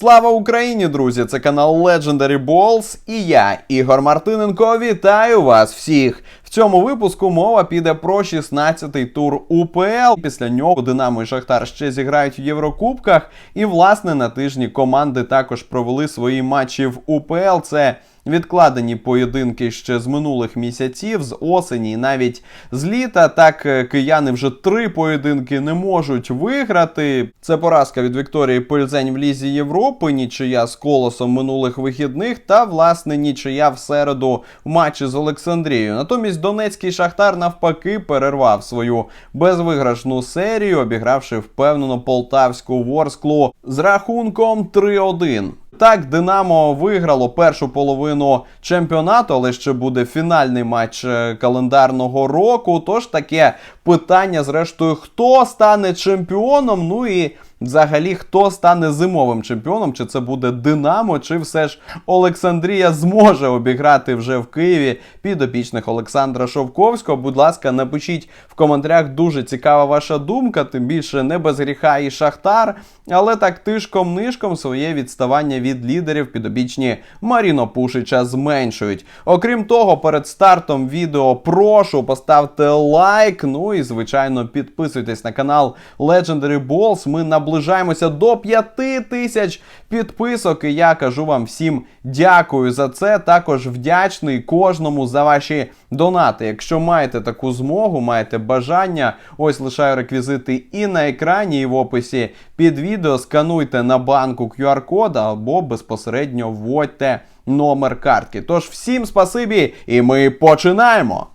Слава Україні, друзі! Це канал Legendary Balls і я, Ігор Мартиненко, вітаю вас всіх. Цьому випуску мова піде про 16-й тур УПЛ. Після нього Динамо і Шахтар ще зіграють в Єврокубках. І, власне, на тижні команди також провели свої матчі в УПЛ. Це Відкладені поєдинки ще з минулих місяців, з осені, навіть з літа. Так е, кияни вже три поєдинки не можуть виграти. Це поразка від Вікторії Пользень в Лізі Європи, нічия з колосом минулих вихідних, та власне нічия в середу в матчі з Олександрією. Натомість Донецький Шахтар навпаки перервав свою безвиграшну серію, обігравши впевнено полтавську ворсклу з рахунком 3-1. Так, Динамо виграло першу половину чемпіонату, але ще буде фінальний матч е, календарного року. Тож таке питання, зрештою, хто стане чемпіоном? Ну і взагалі хто стане зимовим чемпіоном? Чи це буде Динамо, чи все ж Олександрія зможе обіграти вже в Києві підопічних Олександра Шовковського? Будь ласка, напишіть в коментарях. Дуже цікава ваша думка. Тим більше не без гріха і Шахтар, але так тишком-нишком своє відставання від лідерів підопічні Маріно Пушича зменшують. Окрім того, перед стартом відео прошу поставте лайк. Ну і звичайно підписуйтесь на канал Legendary Balls. Ми наближаємося до 5 тисяч підписок. І я кажу вам всім дякую за це. Також вдячний кожному за ваші донати. Якщо маєте таку змогу, маєте бажання, ось лишаю реквізити і на екрані, і в описі під відео. Скануйте на банку QR-код або безпосередньо вводьте номер картки. Тож всім спасибі, і ми починаємо.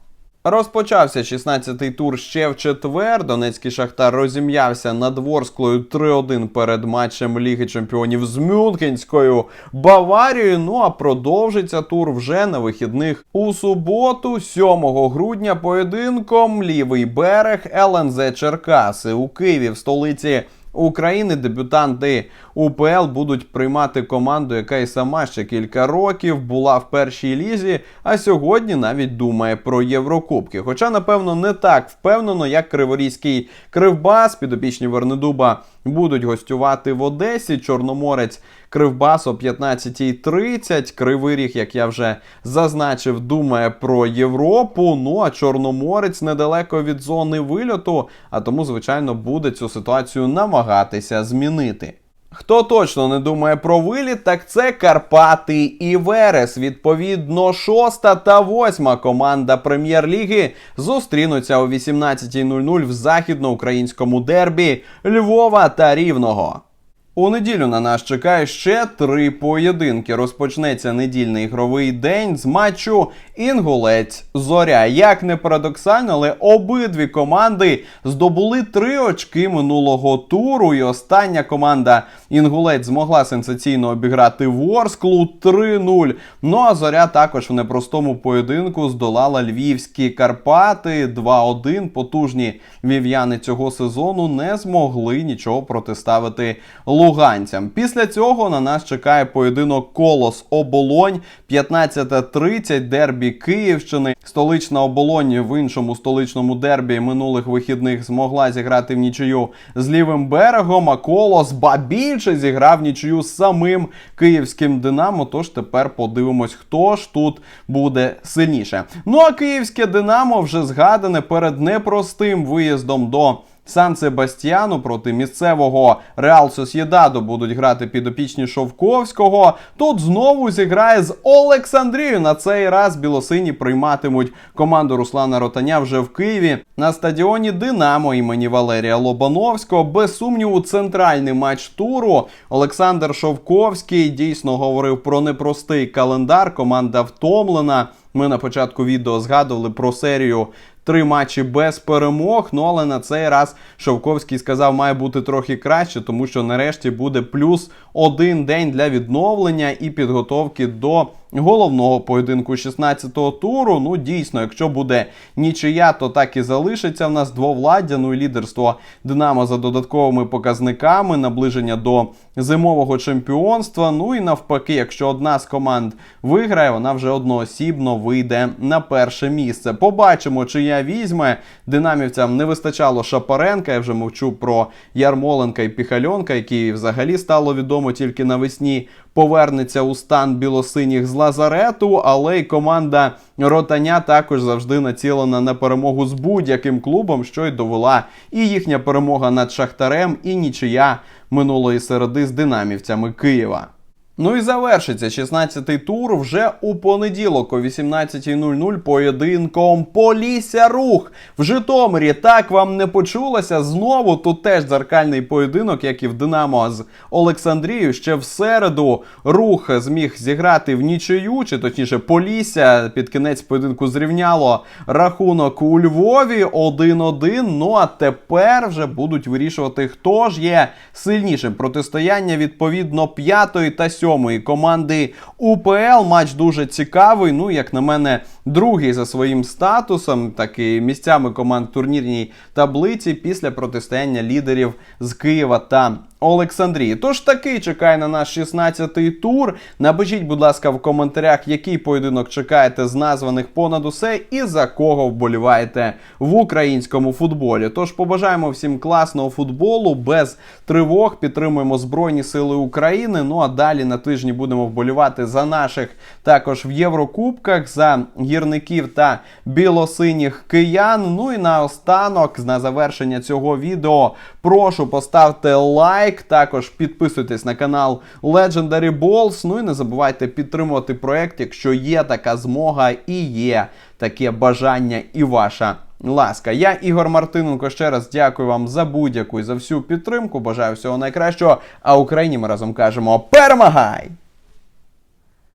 Розпочався 16-й тур ще в четвер. Донецький Шахтар розім'явся над Ворсклою 3-1 перед матчем Ліги Чемпіонів з Мюнхенською Баварією. Ну а продовжиться тур вже на вихідних у суботу, 7 грудня, поєдинком лівий берег ЛНЗ Черкаси у Києві в столиці. України дебютанти УПЛ будуть приймати команду, яка і сама ще кілька років була в першій лізі, а сьогодні навіть думає про Єврокубки. Хоча, напевно, не так впевнено, як Криворізький Кривбас, підопічні Вернедуба будуть гостювати в Одесі. Чорноморець Кривбас о 15.30. Кривий Ріг, як я вже зазначив, думає про Європу. Ну а Чорноморець недалеко від зони вильоту, а тому, звичайно, буде цю ситуацію намагатися змінити. Хто точно не думає про виліт, так це Карпати і Верес. Відповідно, шоста та восьма команда прем'єр-ліги зустрінуться о 18.00 в західноукраїнському дербі Львова та Рівного. У неділю на нас чекає ще три поєдинки. Розпочнеться недільний ігровий день з матчу Інгулець Зоря. Як не парадоксально, але обидві команди здобули три очки минулого туру. І остання команда Інгулець змогла сенсаційно обіграти Ворсклу 3-0. Ну а зоря також в непростому поєдинку здолала львівські Карпати 2-1. Потужні вів'яни цього сезону не змогли нічого протиставити луганцям. Після цього на нас чекає поєдинок Колос Оболонь 15.30 дербі Київщини. Столична оболонь в іншому столичному дербі минулих вихідних змогла зіграти в нічию з лівим берегом. А Колос ба більше зіграв нічию з самим київським Динамо. Тож тепер подивимось, хто ж тут буде сильніше. Ну а київське Динамо вже згадане перед непростим виїздом до. Сан Себастьяну проти місцевого Реал Сосєдадо будуть грати підопічні Шовковського. Тут знову зіграє з Олександрією. На цей раз білосині прийматимуть команду Руслана Ротаня вже в Києві на стадіоні Динамо імені Валерія Лобановського. Без сумніву, центральний матч туру. Олександр Шовковський дійсно говорив про непростий календар. Команда втомлена. Ми на початку відео згадували про серію три матчі без перемог. Ну але на цей раз Шовковський сказав, має бути трохи краще, тому що нарешті буде плюс один день для відновлення і підготовки до головного поєдинку 16-го туру. Ну, дійсно, якщо буде нічия, то так і залишиться в нас двовладдя. Ну і лідерство Динамо за додатковими показниками, наближення до зимового чемпіонства. Ну і навпаки, якщо одна з команд виграє, вона вже одноосібно вийде на перше місце. Побачимо, чи я візьме. Динамівцям не вистачало Шапаренка. Я вже мовчу про Ярмоленка і Піхальонка, який взагалі стало відомо тільки навесні. Повернеться у стан білосиніх з лазарету, але й команда Ротаня також завжди націлена на перемогу з будь-яким клубом, що й довела і їхня перемога над Шахтарем, і нічия минулої середи з динамівцями Києва. Ну і завершиться 16-й тур вже у понеділок о 18.00 поєдинком Полісся Рух в Житомирі. Так вам не почулося. Знову тут теж дзеркальний поєдинок, як і в Динамо з Олександрією. Ще в середу рух зміг зіграти в нічию, чи точніше Полісся під кінець поєдинку зрівняло рахунок у Львові 1-1. Ну а тепер вже будуть вирішувати, хто ж є сильнішим. Протистояння відповідно п'ятої та сьомої команди УПЛ. Матч дуже цікавий. Ну, як на мене, другий за своїм статусом, так і місцями команд турнірній таблиці після протистояння лідерів з Києва та Олександрії. Тож такий чекає на наш 16-й тур. Напишіть, будь ласка, в коментарях, який поєдинок чекаєте з названих понад усе і за кого вболіваєте в українському футболі. Тож побажаємо всім класного футболу, без тривог. Підтримуємо Збройні Сили України. Ну а далі на тижні будемо вболівати за наших також в Єврокубках, за гірників та білосиніх киян. Ну і наостанок, на завершення цього відео, прошу поставте лайк. Також підписуйтесь на канал Legendary Balls. Ну і не забувайте підтримувати проект, якщо є така змога і є таке бажання і ваша. Ласка, я Ігор Мартиненко ще раз дякую вам за будь-яку і за всю підтримку. Бажаю всього найкращого. А Україні ми разом кажемо перемагай!